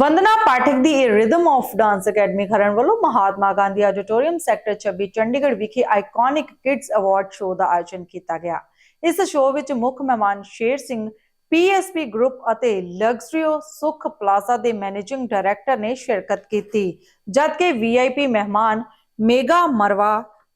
Vandana Pathak the rhythm of dance academy Kharar ਵੱਲੋਂ Mahatma Gandhi auditorium sector 26 Chandigarh ਵਿਖੇ iconic kids award show ਦਾ ਆਯੋਜਨ ਕੀਤਾ ਗਿਆ। ਇਸ ਸ਼ੋਅ ਵਿੱਚ ਮੁੱਖ ਮਹਿਮਾਨ ਸ਼ੇਰ ਸਿੰਘ ਪੀਐਸਪੀ ਗਰੁੱਪ ਅਤੇ ਲਗਜ਼ਰੀਓ ਸੁਖ ਪਲਾਜ਼ਾ ਦੇ ਮੈਨੇਜਿੰਗ ਡਾਇਰੈਕਟਰ ਨੇ ਸ਼ਿਰਕਤ ਕੀਤੀ, ਜਦਕਿ ਵੀਆਈਪੀ ਮਹਿਮਾਨ ਮੇਗਾ ਮਰਵਾ,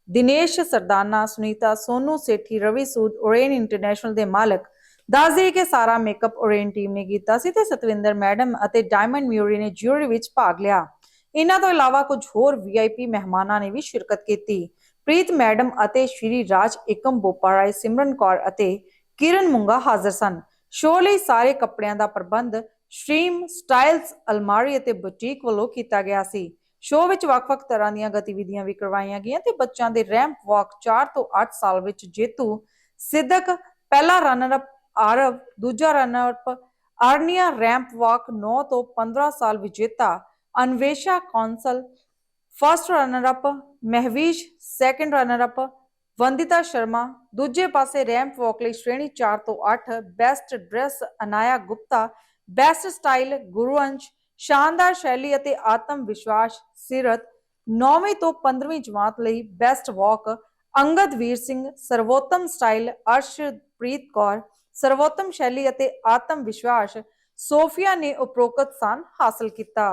ਦਿਨੇਸ਼ ਸਰਦਾਨਾ ਸੁਨੀਤਾ ਸੋਨੂ ਸੇਠੀ, ਰਵੀ ਸੂਦ ਓਰੇਨ ਇੰਟਰਨੈਸ਼ਨਲ ਦੇ ਮਾਲਕ ਦੱਸਦੇ ਕਿ ਸਾਰਾ ਮੇਕਅਪ ਓਰੇਨ ਟੀਮ ਨੇ ਕੀਤਾ ਸੀ ਤੇ ਸਤਵਿੰਦਰ ਮੈਡਮ ਅਤੇ ਡਾਇਮੰਡ ਮਿਊਰੀ ਨੇ ਜਿਊਰੀ ਵਿੱਚ ਭਾਗ ਲਿਆ। ਇਹਨਾਂ ਤੋਂ ਇਲਾਵਾ ਕੁਝ ਹੋਰ ਵੀਆਈਪੀ ਮਹਿਮਾਨਾਂ ਨੇ ਵੀ ਸ਼ਿਰਕਤ ਕੀਤੀ। ਪ੍ਰੀਤ ਮੈਡਮ ਅਤੇ ਸ਼੍ਰੀ ਰਾਜ ਏਕਮ ਬੋਪਾਰਾਏ, ਸਿਮਰਨ ਕੌਰ ਅਤੇ ਕਿਰਨ ਮੁੰਗਾ ਹਾਜ਼ਰ ਸਨ। ਸ਼ੋਅ ਲਈ ਸਾਰੇ ਕੱਪੜਿਆਂ ਦਾ ਪ੍ਰਬੰਧ ਸਟ੍ਰੀਮ ਸਟਾਈਲਸ ਅਲਮਾਰੀ ਅਤੇ ਬੁਟੀਕ ਵੱਲੋਂ ਕੀਤਾ ਗਿਆ ਸੀ। ਸ਼ੋਅ ਵਿੱਚ ਵੱਖ-ਵੱਖ ਤਰ੍ਹਾਂ ਦੀਆਂ ਗਤੀਵਿਧੀਆਂ ਵੀ ਕਰਵਾਈਆਂ ਗਈਆਂ ਤੇ ਬੱਚਿਆਂ ਦੇ ਰੈਂਪ ਵਾਕ 4 ਤੋਂ 8 ਸਾਲ ਵਿੱਚ ਜੇਤੂ ਸਿੱਧਕ, ਪਹਿਲਾ ਰਨਰ ਅਪ ਆਰਵ, ਦੂਜਾ runner up Aarnia ramp walk 9 ਤੋਂ 15 ਸਾਲ ਵਿਜੇਤਾ, Anvesha Kaushal first runner up Mahvish second runner up Vandita Sharma, ਦੂਜੇ ਪਾਸੇ ਰੈਂਪ ਵਾਕ ਲਈ ਸ਼੍ਰੇਣੀ 4 ਤੋਂ 8 best dress Anaya Gupta best style Guruansh, ਸ਼ਾਨਦਾਰ ਸ਼ੈਲੀ ਅਤੇ ਆਤਮ ਵਿਸ਼ਵਾਸ ਸਿਰਤ 9ਵੀਂ ਤੋਂ 15ਵੀਂ ਜਮਾਤ ਲਈ ਬੈਸਟ ਵਾਕ ਅੰਗਦ ਵੀਰ ਸਿੰਘ, ਸਰਵੋਤਮ ਸਟਾਈਲ ਅਰਸ਼ਪ੍ਰੀਤ ਕੌਰ ਸਰਵੋਤਮ ਸ਼ੈਲੀ ਅਤੇ ਆਤਮ ਵਿਸ਼ਵਾਸ ਸੋਫੀਆ ਨੇ ਉਪਰੋਕਤ ਸਥਾਨ ਹਾਸਲ ਕੀਤਾ।